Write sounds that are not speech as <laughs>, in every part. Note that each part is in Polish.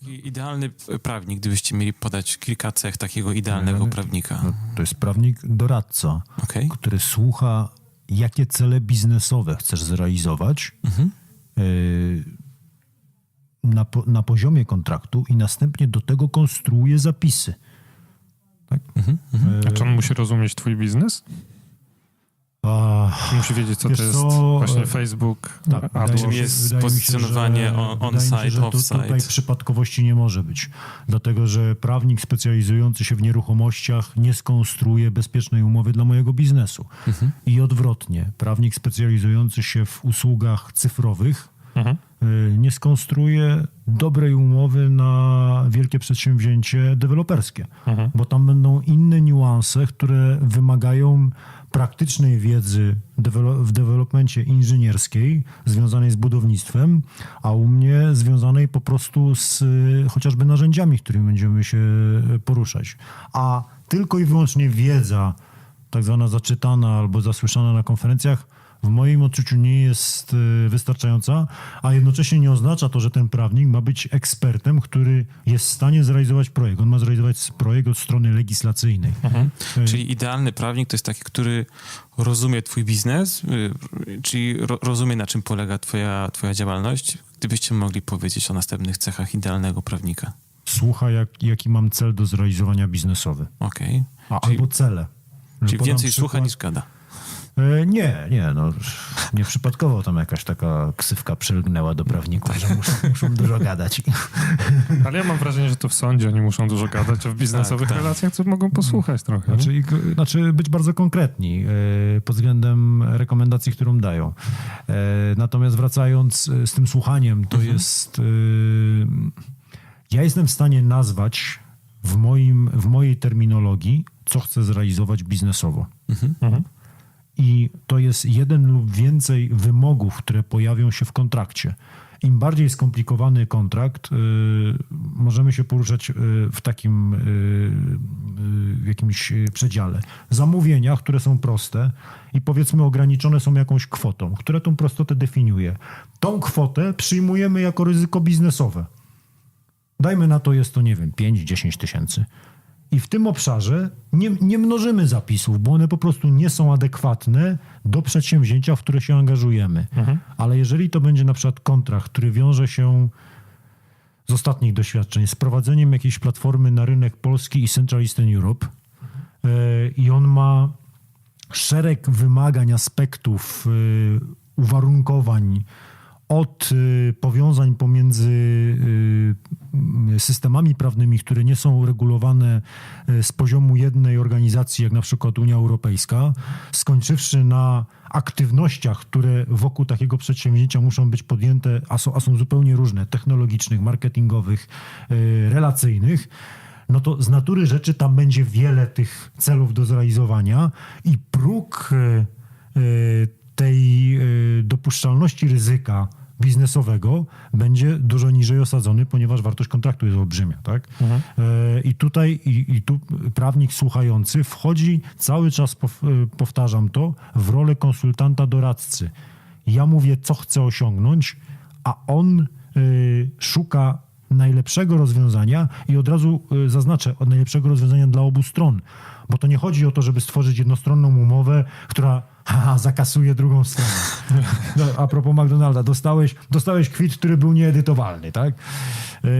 Taki idealny prawnik, gdybyście mieli podać kilka cech takiego idealnego prawnika. No, to jest prawnik doradca, Okej. który słucha, jakie cele biznesowe chcesz zrealizować y, na, po, na poziomie kontraktu i następnie do tego konstruuje zapisy. Tak? A czy on musi rozumieć twój biznes? Czy musi wiedzieć, co to jest co, właśnie e, Facebook, tak, czym jest pozycjonowanie on-site, off-site? Tutaj przypadkowości nie może być, dlatego że prawnik specjalizujący się w nieruchomościach nie skonstruuje bezpiecznej umowy dla mojego biznesu. Mhm. I odwrotnie, prawnik specjalizujący się w usługach cyfrowych Mhm. y, nie skonstruuje dobrej umowy na wielkie przedsięwzięcie deweloperskie, Mhm. bo tam będą inne niuanse, które wymagają praktycznej wiedzy w dewelopmencie inżynierskiej związanej z budownictwem, a u mnie związanej po prostu z y, chociażby narzędziami, którymi będziemy się y, poruszać. A tylko i wyłącznie wiedza, tak zwana zaczytana albo zasłyszana na konferencjach, w moim odczuciu nie jest y, wystarczająca, a jednocześnie nie oznacza to, że ten prawnik ma być ekspertem, który jest w stanie zrealizować projekt. On ma zrealizować projekt od strony legislacyjnej. Y, Czyli idealny prawnik to jest taki, który rozumie twój biznes, y, czyli ro, rozumie na czym polega twoja, twoja działalność. Gdybyście mogli powiedzieć o następnych cechach idealnego prawnika. Słucha, jak, jaki mam cel do zrealizowania biznesowy. Okej. Czyli- albo cele. Czyli więcej przykład- słucha niż gada. E, Nie, nie, no nie przypadkowo tam jakaś taka ksywka przylgnęła do prawników, że muszą, <laughs> muszą dużo gadać. Ale ja mam wrażenie, że to w sądzie oni muszą dużo gadać, a w biznesowych Tak, tak. relacjach to mogą posłuchać trochę. Znaczy, znaczy być bardzo konkretni e, pod względem rekomendacji, którą dają. E, Natomiast wracając z tym słuchaniem, to jest... e, Ja jestem w stanie nazwać w, moim, w mojej terminologii, co chcę zrealizować biznesowo. Mhm. I to jest jeden lub więcej wymogów, które pojawią się w kontrakcie. Im bardziej skomplikowany kontrakt, y, możemy się poruszać y, w takim y, y, w jakimś przedziale. Zamówienia, które są proste i powiedzmy ograniczone są jakąś kwotą, które tą prostotę definiuje. Tą kwotę przyjmujemy jako ryzyko biznesowe. Dajmy na to, jest to, nie wiem, 5-10 tysięcy. I w tym obszarze nie, nie mnożymy zapisów, bo one po prostu nie są adekwatne do przedsięwzięcia, w które się angażujemy. Ale jeżeli to będzie na przykład kontrakt, który wiąże się z ostatnich doświadczeń, z prowadzeniem jakiejś platformy na rynek polski i Central Eastern Europe e, i on ma szereg wymagań, aspektów, y, uwarunkowań, od y, powiązań pomiędzy y, systemami prawnymi, które nie są uregulowane y, z poziomu jednej organizacji, jak na przykład Unia Europejska, skończywszy na aktywnościach, które wokół takiego przedsięwzięcia muszą być podjęte, a są, a są zupełnie różne, technologicznych, marketingowych, relacyjnych, no to z natury rzeczy tam będzie wiele tych celów do zrealizowania i próg tej dopuszczalności ryzyka biznesowego będzie dużo niżej osadzony, ponieważ wartość kontraktu jest olbrzymia, tak? Y, I tutaj i, i tu prawnik słuchający wchodzi cały czas, y, powtarzam to, w rolę konsultanta doradcy. Ja mówię, co chcę osiągnąć, a on y, szuka najlepszego rozwiązania i od razu y, zaznaczę, od najlepszego rozwiązania dla obu stron. Bo to nie chodzi o to, żeby stworzyć jednostronną umowę, która <laughs> haha, zakasuje drugą stronę. <laughs> No, a propos McDonalda, dostałeś, dostałeś kwit, który był nieedytowalny, tak? Yy,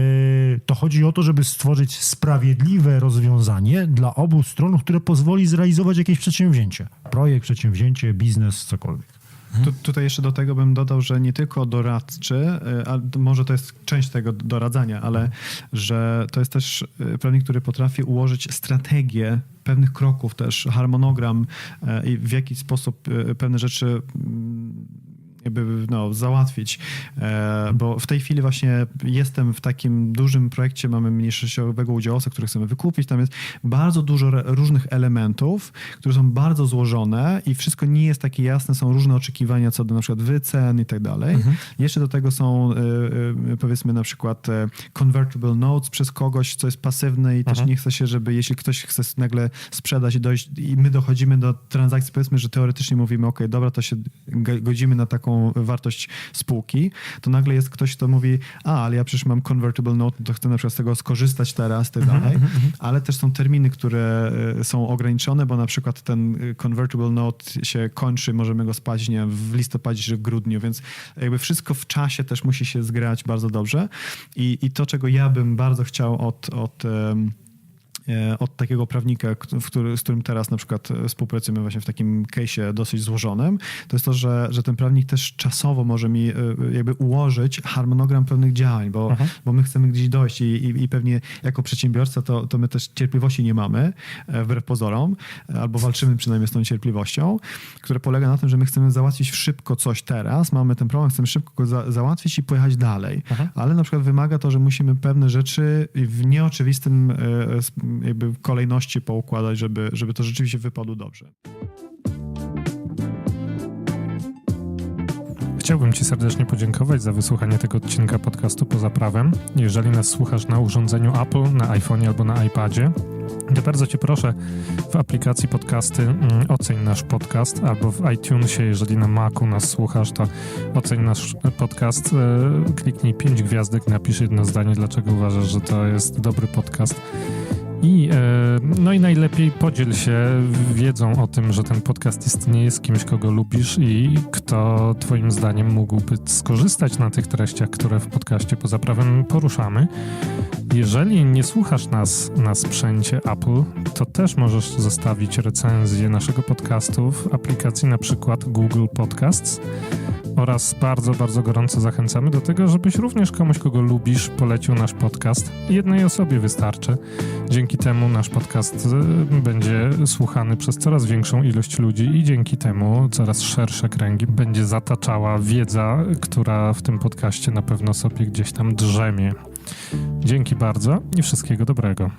to chodzi o to, żeby stworzyć sprawiedliwe rozwiązanie dla obu stron, które pozwoli zrealizować jakieś przedsięwzięcie. Projekt, przedsięwzięcie, biznes, cokolwiek. Tu, tutaj jeszcze do tego bym dodał, że nie tylko doradczy, y, a może to jest część tego doradzania, ale że to jest też y, prawnik, który potrafi ułożyć strategię pewnych kroków, też harmonogram y, i w jaki sposób pewne rzeczy jakby no, załatwić, e, bo w tej chwili właśnie jestem w takim dużym projekcie, mamy mniejszościowego udziałowca, który chcemy wykupić, tam jest bardzo dużo różnych elementów, które są bardzo złożone i wszystko nie jest takie jasne, są różne oczekiwania co do na przykład wycen i tak dalej. Jeszcze do tego są e, e, powiedzmy na przykład convertible notes przez kogoś, co jest pasywne i też nie chce się, żeby jeśli ktoś chce nagle sprzedać i dojść i my dochodzimy do transakcji, powiedzmy, że teoretycznie mówimy, ok, dobra, to się godzimy na taką taką wartość spółki, to nagle jest ktoś, kto mówi, a, ale ja przecież mam convertible note, to chcę na przykład z tego skorzystać teraz, tak dalej, ale też są terminy, które y, są ograniczone, bo na przykład ten y, convertible note się kończy, możemy go spać, nie wiem, w listopadzie czy w grudniu, więc jakby wszystko w czasie też musi się zgrać bardzo dobrze. I, i to, czego ja bym bardzo chciał od, od e, od takiego prawnika, który, z którym teraz na przykład e, współpracujemy właśnie w takim case'ie dosyć złożonym, to jest to, że, że ten prawnik też czasowo może mi e, jakby ułożyć harmonogram pewnych działań, bo, bo my chcemy gdzieś dojść i, i, i pewnie jako przedsiębiorca to, to my też cierpliwości nie mamy, e, wbrew pozorom, e, albo walczymy przynajmniej z tą cierpliwością, która polega na tym, że my chcemy załatwić szybko coś teraz, mamy ten problem, chcemy szybko go za, załatwić i pojechać dalej, ale na przykład wymaga to, że musimy pewne rzeczy w nieoczywistym e, jakby kolejności poukładać, żeby, żeby to rzeczywiście wypadło dobrze. Chciałbym Ci serdecznie podziękować za wysłuchanie tego odcinka podcastu Poza Prawem. Jeżeli nas słuchasz na urządzeniu Apple, na iPhone albo na iPadzie, to bardzo Cię proszę w aplikacji podcasty mm, oceń nasz podcast albo w iTunesie, jeżeli na Macu nas słuchasz, to oceń nasz podcast, e, kliknij 5 gwiazdek, napisz jedno zdanie, dlaczego uważasz, że to jest dobry podcast. I, e, no i najlepiej podziel się wiedzą o tym, że ten podcast istnieje z kimś, kogo lubisz i kto twoim zdaniem mógłby skorzystać na tych treściach, które w podcaście poza prawem poruszamy. Jeżeli nie słuchasz nas na sprzęcie Apple, to też możesz zostawić recenzję naszego podcastu w aplikacji na przykład Google Podcasts oraz bardzo, bardzo gorąco zachęcamy do tego, żebyś również komuś, kogo lubisz, polecił nasz podcast. Jednej osobie wystarczy. Dzięki temu nasz podcast y, będzie słuchany przez coraz większą ilość ludzi i dzięki temu coraz szersze kręgi będzie zataczała wiedza, która w tym podcaście na pewno sobie gdzieś tam drzemie. Dzięki bardzo i wszystkiego dobrego.